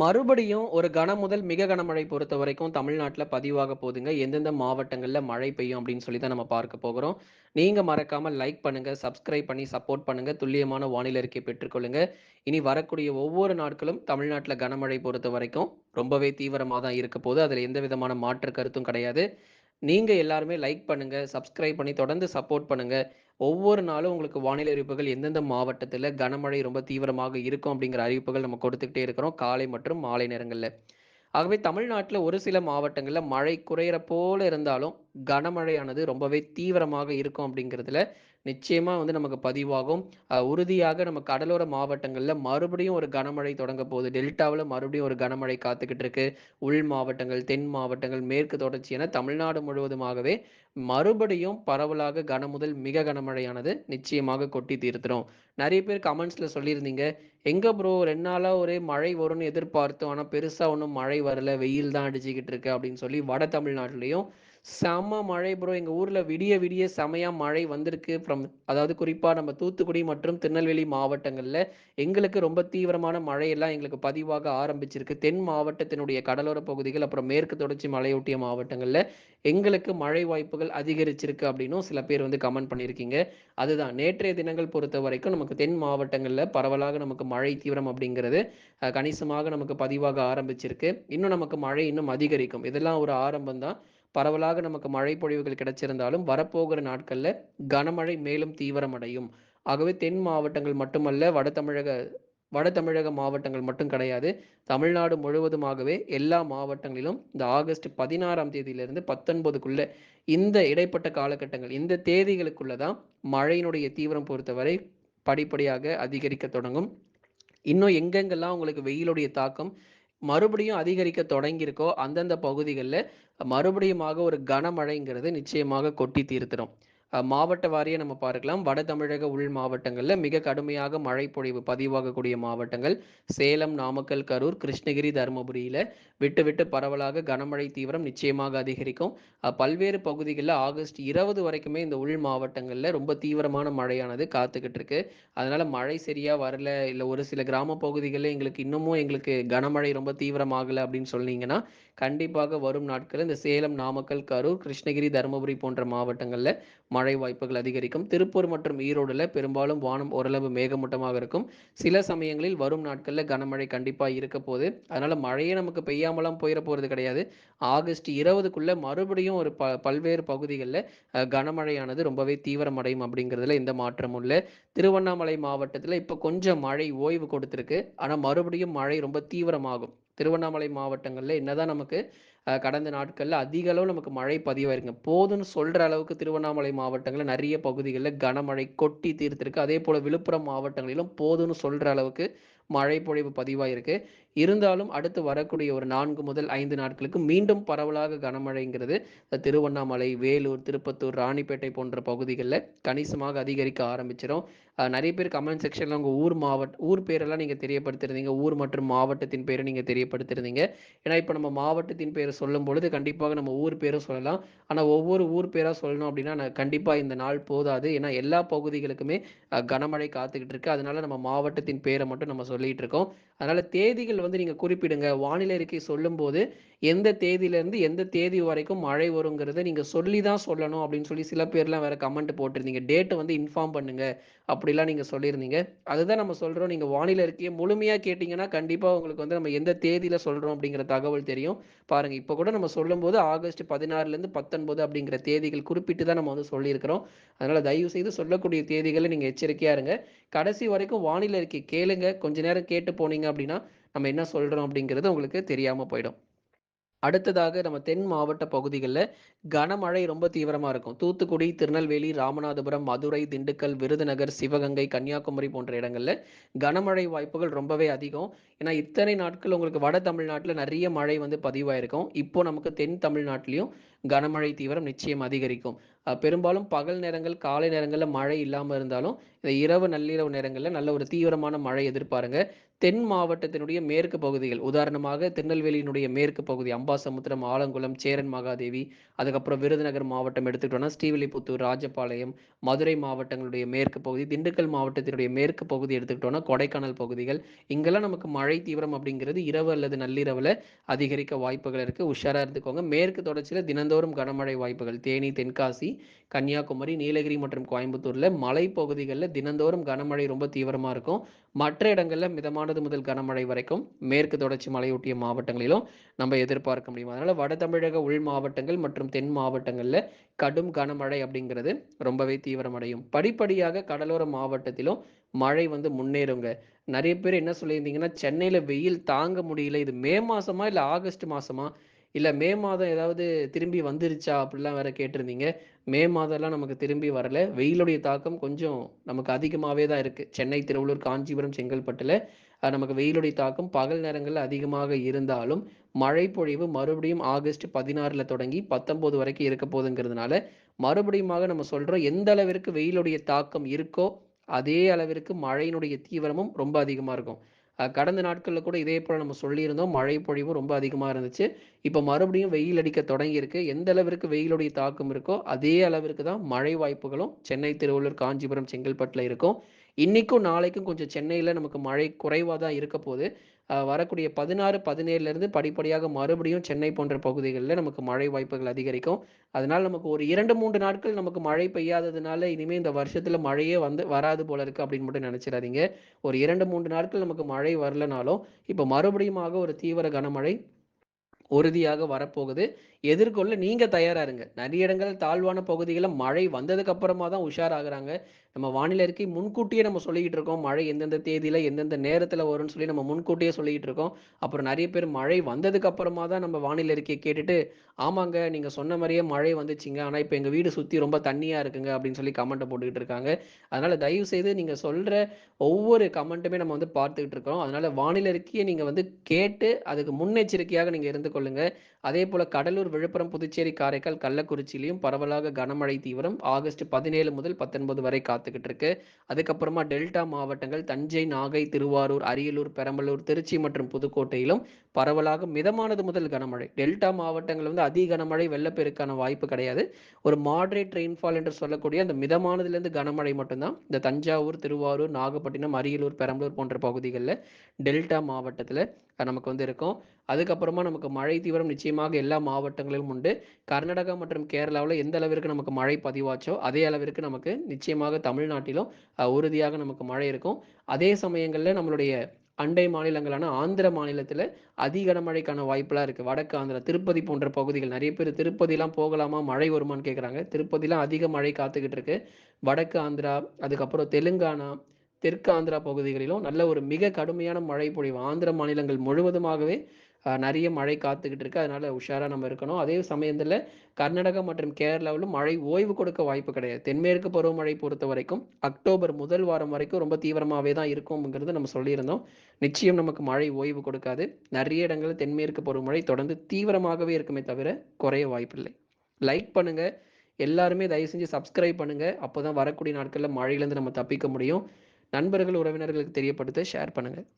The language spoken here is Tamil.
மறுபடியும் ஒரு கன முதல் மிக கனமழை பொறுத்த வரைக்கும் தமிழ்நாட்டில் பதிவாக போதுங்க எந்தெந்த மாவட்டங்களில் மழை பெய்யும் அப்படின்னு சொல்லி தான் நம்ம பார்க்க போகிறோம். நீங்கள் மறக்காம லைக் பண்ணுங்க, சப்ஸ்கிரைப் பண்ணி சப்போர்ட் பண்ணுங்க. துல்லியமான வானிலை அறிக்கை பெற்றுக்கொள்ளுங்க. இனி வரக்கூடிய ஒவ்வொரு நாட்களும் தமிழ்நாட்டில் கனமழை பொறுத்த வரைக்கும் ரொம்பவே தீவிரமாக தான் இருக்க போது அதில் எந்த விதமான மாற்று கருத்தும் கிடையாது. நீங்கள் எல்லாருமே லைக் பண்ணுங்க, சப்ஸ்கிரைப் பண்ணி தொடர்ந்து சப்போர்ட் பண்ணுங்க. ஒவ்வொரு நாளும் உங்களுக்கு வானிலை அறிவிப்புகள் எந்தெந்த மாவட்டத்தில் கனமழை ரொம்ப தீவிரமாக இருக்கும் அப்படிங்கிற அறிவிப்புகள் நம்ம கொடுத்துக்கிட்டே இருக்கிறோம். காலை மற்றும் மாலை நேரங்களில் ஆகவே தமிழ்நாட்டில் ஒரு சில மாவட்டங்களில் மழை குறையிற போல இருந்தாலும், கனமழையானது ரொம்பவே தீவிரமாக இருக்கும் அப்படிங்கிறதுல நிச்சயமா வந்து நமக்கு பதிவாகும். உறுதியாக நம்ம கடலோர மாவட்டங்கள்ல மறுபடியும் ஒரு கனமழை தொடங்க போகுது. டெல்டாவில் மறுபடியும் ஒரு கனமழை காத்துக்கிட்டு இருக்கு. உள் மாவட்டங்கள், தென் மாவட்டங்கள், மேற்கு தொடர்ச்சி என தமிழ்நாடு முழுவதுமாகவே மறுபடியும் பரவலாக கன முதல் மிக கனமழையானது நிச்சயமாக கொட்டி தீர்த்துடும் நிறைய பேர் கமெண்ட்ஸில் சொல்லியிருந்தீங்க, எங்கே ப்ரோ ரெண்டு நாளாக ஒரே மழை வரும்னு எதிர்பார்த்தோம். ஆனால் பெருசாக ஒன்றும் மழை வரல. வெயில் தான் அடிச்சுக்கிட்டு இருக்கு." அப்படின்னு சொல்லி வட தமிழ்நாட்டிலையும் செம மழை ப்ரோ. எங்கள் ஊரில் விடிய விடிய செமையாக மழை வந்திருக்கு. ஃப்ரம் அதாவது குறிப்பாக நம்ம தூத்துக்குடி மற்றும் திருநெல்வேலி மாவட்டங்களில் எங்களுக்கு ரொம்ப தீவிரமான மழையெல்லாம் எங்களுக்கு பதிவாக ஆரம்பிச்சிருக்கு. தென் மாவட்டத்தினுடைய கடலோர பகுதிகள், அப்புறம் மேற்கு தொடர்ச்சி மலையொட்டிய மாவட்டங்களில் எங்களுக்கு மழை வாய்ப்புகள் அதிகரிச்சிருக்கு அப்படின்னும் சில பேர் வந்து கமெண்ட் பண்ணியிருக்கீங்க. அதுதான் நேற்றைய தினங்கள் பொறுத்த வரைக்கும் நமக்கு தென் மாவட்டங்களில் பரவலாக நமக்கு மழை தீவிரம் அப்படிங்கிறது கணிசமாக நமக்கு பதிவாக ஆரம்பிச்சிருக்கு. இன்னும் நமக்கு மழை இன்னும் அதிகரிக்கும். இதெல்லாம் ஒரு ஆரம்பம் தான். பரவலாக நமக்கு மழை பொழிவுகள் கிடைச்சிருந்தாலும், வரப்போகிற நாட்களில் கனமழை மேலும் தீவிரமடையும். ஆகவே தென் மாவட்டங்கள் மட்டுமல்ல, வட தமிழக வட தமிழக மாவட்டங்கள் மட்டும் கிடையாது. தமிழ்நாடு முழுவதுமாகவே எல்லா மாவட்டங்களிலும் இந்த ஆகஸ்ட் 16ஆம் தேதியிலிருந்து 19க்குள்ள இந்த இடைப்பட்ட காலகட்டங்கள், இந்த தேதிகளுக்குள்ள தான் மழையினுடைய தீவிரம் பொறுத்தவரை படிப்படியாக அதிகரிக்க தொடங்கும். இன்னும் எங்கெங்கெல்லாம் உங்களுக்கு வெயிலுடைய தாக்கம் மறுபடியும் அதிகரிக்க தொடங்கியிருக்கோ, அந்தந்த பகுதிகளில் மறுபடியுமாக ஒரு கனமழைங்கிறது நிச்சயமாக கொட்டி தீர்த்திடும் மாவட்ட வாரியை நம்ம பார்க்கலாம். வட தமிழக உள் மாவட்டங்களில் மிக கடுமையாக மழை பொழிவு பதிவாகக்கூடிய மாவட்டங்கள் சேலம், நாமக்கல், கரூர், கிருஷ்ணகிரி, தருமபுரியில் விட்டு விட்டு பரவலாக கனமழை தீவிரம் நிச்சயமாக அதிகரிக்கும். பல்வேறு பகுதிகளில் ஆகஸ்ட் 20 வரைக்குமே இந்த உள் மாவட்டங்களில் ரொம்ப தீவிரமான மழையானது காத்துக்கிட்டு இருக்கு. அதனால மழை சரியா வரல, இல்லை ஒரு சில கிராம பகுதிகளில் எங்களுக்கு இன்னமும் எங்களுக்கு கனமழை ரொம்ப தீவிரமாகலை அப்படின்னு சொன்னீங்கன்னா, கண்டிப்பாக வரும் நாட்களில் இந்த சேலம், நாமக்கல், கரூர், கிருஷ்ணகிரி, தருமபுரி போன்ற மாவட்டங்களில் மழை வாய்ப்புகள் அதிகரிக்கும். திருப்பூர் மற்றும் ஈரோடுல பெரும்பாலும் வானம் ஓரளவு மேகமூட்டமாக இருக்கும். சில சமயங்களில் வரும் நாட்களில் கனமழை கண்டிப்பாக இருக்க போகுது அதனால மழையே நமக்கு பெய்யாமலாம் போயிட போகிறது கிடையாது. ஆகஸ்ட் 20க்குள்ள மறுபடியும் ஒரு ப பல்வேறு பகுதிகளில் கனமழையானது ரொம்பவே தீவிரமடையும் அப்படிங்கிறதுல எந்த மாற்றமும் இல்லை திருவண்ணாமலை மாவட்டத்தில் இப்போ கொஞ்சம் மழை ஓய்வு கொடுத்துருக்கு ஆனால் மறுபடியும் மழை ரொம்ப தீவிரமாகும். திருவண்ணாமலை மாவட்டங்களில் என்னதான் நமக்கு கடந்த நாட்களில் அதிக அளவு நமக்கு மழை பதிவாயிருங்க போதும்னு சொல்கிற அளவுக்கு திருவண்ணாமலை மாவட்டங்களில் நிறைய பகுதிகளில் கனமழை கொட்டி தீர்த்திருக்கு. அதே போல் விழுப்புரம் மாவட்டங்களிலும் போதும்னு சொல்கிற அளவுக்கு மழை பொழிவு பதிவாயிருக்கு. இருந்தாலும் அடுத்து வரக்கூடிய ஒரு நான்கு முதல் ஐந்து நாட்களுக்கு மீண்டும் பரவலாக கனமழைங்கிறது திருவண்ணாமலை, வேலூர், திருப்பத்தூர், ராணிப்பேட்டை போன்ற பகுதிகளில் கணிசமாக அதிகரிக்க ஆரம்பிச்சிடும் நிறைய பேர் கமெண்ட் செக்ஷனில் உங்கள் ஊர் மாவட்ட ஊர் பேரெல்லாம் நீங்கள் தெரியப்படுத்திருந்தீங்க ஊர் மற்றும் மாவட்டத்தின் பேரை நீங்கள் தெரியப்படுத்திருந்தீங்க ஏன்னா இப்போ நம்ம மாவட்டத்தின் பெயரை சொல்லும் பொழுது கண்டிப்பாக நம்ம ஊர் பேரும் சொல்லலாம். ஆனால் ஒவ்வொரு ஊர் பேராக சொல்லணும் அப்படின்னா, கண்டிப்பாக இந்த நாள் போதாது. ஏன்னா எல்லா பகுதிகளுக்குமே கனமழை காத்துக்கிட்டு இருக்கு. அதனால நம்ம மாவட்டத்தின் பேரை மட்டும் நம்ம சொல்லிட்டு இருக்கோம். அதனால தேதிகள் வந்து நீங்கள் குறிப்பிடுங்க. வானிலை அறிக்கை சொல்லும்போது எந்த தேதியிலேருந்து எந்த தேதி வரைக்கும் மழை வருங்கிறத நீங்கள் சொல்லி தான் சொல்லணும் அப்படின்னு சொல்லி சில பேர்லாம் வேறு கமெண்ட் போட்டிருந்தீங்க. டேட்டை வந்து இன்ஃபார்ம் பண்ணுங்க. அப்படிலாம் நீங்கள் சொல்லியிருந்தீங்க. அதுதான் நம்ம சொல்கிறோம் நீங்கள் வானிலை அறிக்கையை முழுமையாக கேட்டிங்கன்னா கண்டிப்பாக உங்களுக்கு வந்து நம்ம எந்த தேதியில் சொல்கிறோம் அப்படிங்கிற தகவல் தெரியும். பாருங்கள் இப்போ கூட நம்ம சொல்லும்போது ஆகஸ்ட் 16லேருந்து 19 அப்படிங்கிற தேதிகள் குறிப்பிட்டு தான் நம்ம வந்து சொல்லியிருக்கிறோம். அதனால் தயவு செய்து சொல்லக்கூடிய தேதிகளை நீங்கள் எச்சரிக்கையாக இருங்க. கடைசி வரைக்கும் வானிலை அறிக்கை கேளுங்க. கொஞ்ச நேரம் கேட்டு போனீங்க அப்படின்னா, நம்ம என்ன சொல்கிறோம் அப்படிங்கிறது உங்களுக்கு தெரியாமல் போயிடும். அடுத்ததாக நம்ம தென் மாவட்ட பகுதிகளில் கனமழை ரொம்ப தீவிரமாக இருக்கும். தூத்துக்குடி, திருநெல்வேலி, ராமநாதபுரம், மதுரை, திண்டுக்கல், விருதுநகர், சிவகங்கை, கன்னியாகுமரி போன்ற இடங்களில் கனமழை வாய்ப்புகள் ரொம்பவே அதிகம். ஏன்னா இத்தனை நாட்கள் உங்களுக்கு வட தமிழ்நாட்டில் நிறைய மழை வந்து பதிவாயிருக்கும். இப்போ நமக்கு தென் தமிழ்நாட்டிலையும் கனமழை தீவிரம் நிச்சயம் அதிகரிக்கும். பெரும்பாலும் பகல் நேரங்கள், காலை நேரங்களில் மழை இல்லாமல் இருந்தாலும், இந்த இரவு, நள்ளிரவு நேரங்களில் நல்ல ஒரு தீவிரமான மழை எதிர்பாருங்க. தென் மாவட்டத்தினுடைய மேற்கு பகுதிகள். உதாரணமாக திருநெல்வேலியினுடைய மேற்கு பகுதி அம்பாசமுத்திரம் ஆலங்குளம் சேரன் மகாதேவி அதுக்கப்புறம் விருதுநகர் மாவட்டம் எடுத்துக்கிட்டோம்னா ஸ்ரீவில்லிபுத்தூர் ராஜபாளையம் மதுரை மாவட்டங்களுடைய மேற்கு பகுதி திண்டுக்கல் மாவட்டத்தினுடைய மேற்கு பகுதி எடுத்துக்கிட்டோம்னா கொடைக்கானல் பகுதிகள். இங்கெல்லாம் நமக்கு மழை தீவிரம் அப்படிங்கிறது இரவு அல்லது நள்ளிரவில் அதிகரிக்க வாய்ப்புகள் இருக்குது உஷாராக இருந்துக்கோங்க. மேற்கு தொடர்ச்சியில் தினந்தோறும் கனமழை வாய்ப்புகள். தேனி தென்காசி கன்னியாகுமரி நீலகிரி மற்றும் கோயம்புத்தூரில் மலைப்பகுதிகளில் தினந்தோறும் கனமழை ரொம்ப தீவிரமாக இருக்கும். மற்ற இடங்களில் மிதமானது முதல் கனமழை வரைக்கும் மேற்கு தொடர்ச்சி மலையொட்டிய மாவட்டங்களிலும் நம்ம எதிர்பார்க்க முடியும். அதனால் வட தமிழக உள் மாவட்டங்கள் மற்றும் தென் மாவட்டங்களில் கடும் கனமழை அப்படிங்கிறது ரொம்பவே தீவிரமடையும். படிப்படியாக கடலோர மாவட்டத்திலும் மழை வந்து முன்னேறுங்க. நிறைய பேர் என்ன சொல்லியிருந்தீங்கன்னா சென்னையில் வெயில் தாங்க முடியல. இது மே மாசமா இல்லை ஆகஸ்ட் மாசமா? இல்லை மே மாதம் ஏதாவது திரும்பி வந்துருச்சா? அப்படிலாம் வேற கேட்டிருந்தீங்க. மே மாதம்லாம் நமக்கு திரும்பி வரல. வெயிலுடைய தாக்கம் கொஞ்சம் நமக்கு அதிகமாகவே தான் இருக்குது சென்னை திருவள்ளூர் காஞ்சிபுரம் செங்கல்பட்டில் நமக்கு வெயிலுடைய தாக்கம் பகல் நேரங்களில் அதிகமாக இருந்தாலும் மழை பொழிவு மறுபடியும் ஆகஸ்ட் பதினாறில் தொடங்கி பத்தொம்போது வரைக்கும் இருக்க போதுங்கிறதுனால மறுபடியுமாக நம்ம சொல்கிறோம் எந்த அளவிற்கு வெயிலுடைய தாக்கம் இருக்கோ அதே அளவிற்கு மழையினுடைய தீவிரமும் ரொம்ப அதிகமாக இருக்கும். கடந்த நாட்களில் கூட இதே போல் நம்ம சொல்லியிருந்தோம் மழை பொழிவும் ரொம்ப அதிகமாக இருந்துச்சு. இப்போ மறுபடியும் வெயில் அடிக்க தொடங்கியிருக்கு. எந்த அளவிற்கு வெயிலுடைய தாக்கம் இருக்கோ அதே அளவிற்கு தான் மழை வாய்ப்புகளும் சென்னை திருவள்ளூர் காஞ்சிபுரம் செங்கல்பட்டில் இருக்கும். இன்றைக்கும் நாளைக்கும் கொஞ்சம் சென்னையில் நமக்கு மழை குறைவாக தான் இருக்க போது வரக்கூடிய பதினாறு பதினேழுலேருந்து படிப்படியாக மறுபடியும் சென்னை போன்ற பகுதிகளில் நமக்கு மழை வாய்ப்புகள் அதிகரிக்கும். அதனால் நமக்கு ஒரு இரண்டு மூன்று நாட்கள் நமக்கு மழை பெய்யாததுனால இனிமேல் இந்த வருஷத்தில் மழையே வந்து வராது போல இருக்குது அப்படின்னு மட்டும் நினச்சிடாதீங்க. ஒரு இரண்டு மூன்று நாட்கள் நமக்கு மழை வரலனாலும் இப்போ மறுபடியுமாக ஒரு தீவிர கனமழை உறுதியாக வரப்போகுது. எதிர்கொள்ள நீங்க தயாரா இருங்க நிறைய இடங்கள் தாழ்வான பகுதிகளில் மழை வந்ததுக்கு அப்புறமா தான் உஷாராகிறாங்க. நம்ம வானிலை இருக்கை முன்கூட்டியே நம்ம சொல்லிக்கிட்டு இருக்கோம். மழை எந்தெந்த தேதியில் எந்தெந்த நேரத்தில் வரும்னு சொல்லி நம்ம முன்கூட்டியே சொல்லிக்கிட்டு இருக்கோம். அப்புறம் நிறைய பேர் மழை வந்ததுக்கு அப்புறமா தான் நம்ம வானிலை அறிக்கையை கேட்டுட்டு ஆமாங்க நீங்கள் சொன்ன மாதிரியே மழை வந்துச்சுங்க. ஆனால் இப்போ எங்கள் வீடு சுற்றி ரொம்ப தண்ணியாக இருக்குங்க அப்படின்னு சொல்லி கமெண்ட்டை போட்டுக்கிட்டு இருக்காங்க. அதனால் தயவு செய்து நீங்கள் சொல்கிற ஒவ்வொரு கமெண்ட்டுமே நம்ம வந்து பார்த்துக்கிட்டு இருக்கோம் அதனால் வானிலை அறிக்கையை நீங்கள் வந்து கேட்டு அதுக்கு முன்னெச்சரிக்கையாக நீங்கள் இருந்து கொள்ளுங்க. அதே போல் கடலூர் விழுப்புரம் புதுச்சேரி காரைக்கால் கள்ளக்குறிச்சியிலையும் பரவலாக கனமழை தீவிரம் ஆகஸ்ட் பதினேழு முதல் பத்தொன்பது வரை காத்துக்கிட்டு இருக்கு. அதுக்கப்புறமா டெல்டா மாவட்டங்கள் தஞ்சை நாகை திருவாரூர் அரியலூர் பெரம்பலூர் திருச்சி மற்றும் புதுக்கோட்டையிலும் பரவலாக மிதமானது முதல் கனமழை. டெல்டா மாவட்டங்கள் வந்து அதிக கனமழை வெள்ளப்பெருக்கான வாய்ப்பு கிடையாது. ஒரு மாடரேட் ரெயின்ஃபால் என்று சொல்லக்கூடிய அந்த மிதமானதுலேருந்து கனமழை மட்டும்தான். இந்த தஞ்சாவூர் திருவாரூர் நாகப்பட்டினம் அரியலூர் பெரம்பலூர் போன்ற பகுதிகளில் டெல்டா மாவட்டத்தில் நமக்கு வந்து இருக்கும். அதுக்கப்புறமா நமக்கு மழை தீவிரம் நிச்சயமாக எல்லா மாவட்டங்களிலும் உண்டு. கர்நாடகா மற்றும் கேரளாவில் எந்த அளவிற்கு நமக்கு மழை பதிவாச்சோ அதே அளவிற்கு நமக்கு நிச்சயமாக தமிழ்நாட்டிலும் உறுதியாக நமக்கு மழை இருக்கும். அதே சமயங்களில் நம்மளுடைய அண்டை மாநிலங்களான ஆந்திர மாநிலத்தில் அதிக கனமழைக்கான வாய்ப்பெல்லாம் இருக்குது வடக்கு ஆந்திரா திருப்பதி போன்ற பகுதிகள். நிறைய பேர் திருப்பதிலாம் போகலாமா மழை வருமானு கேட்குறாங்க திருப்பதிலாம் அதிக மழை காத்துக்கிட்டு இருக்கு. வடக்கு ஆந்திரா அதுக்கப்புறம் தெலுங்கானா தெற்கு ஆந்திரா பகுதிகளிலும் நல்ல ஒரு மிக கடுமையான மழை பொழிவு. ஆந்திர மாநிலங்கள் முழுவதுமாகவே நிறைய மழை காத்துக்கிட்டு இருக்கு. அதனால உஷாராக நம்ம இருக்கணும். அதே சமயத்தில் கர்நாடகா மற்றும் கேரளாவிலும் மழை ஓய்வு கொடுக்க வாய்ப்பு கிடையாது. தென்மேற்கு பருவமழை பொறுத்த வரைக்கும் அக்டோபர் முதல் வாரம் வரைக்கும் ரொம்ப தீவிரமாகவே தான் இருக்கும்ங்கிறது நம்ம சொல்லியிருந்தோம். நிச்சயம் நமக்கு மழை ஓய்வு கொடுக்காது. நிறைய இடங்களில் தென்மேற்கு பருவமழை தொடர்ந்து தீவிரமாகவே இருக்குமே தவிர குறைய வாய்ப்பில்லை. லைக் பண்ணுங்க. எல்லாருமே தயவு செஞ்சு சப்ஸ்கிரைப் பண்ணுங்க. அப்போதான் வரக்கூடிய நாட்களில் மழையிலேருந்து நம்ம தப்பிக்க முடியும். நண்பர்கள் உறவினர்களுக்கு தெரியப்படுத்த ஷேர் பண்ணுங்கள்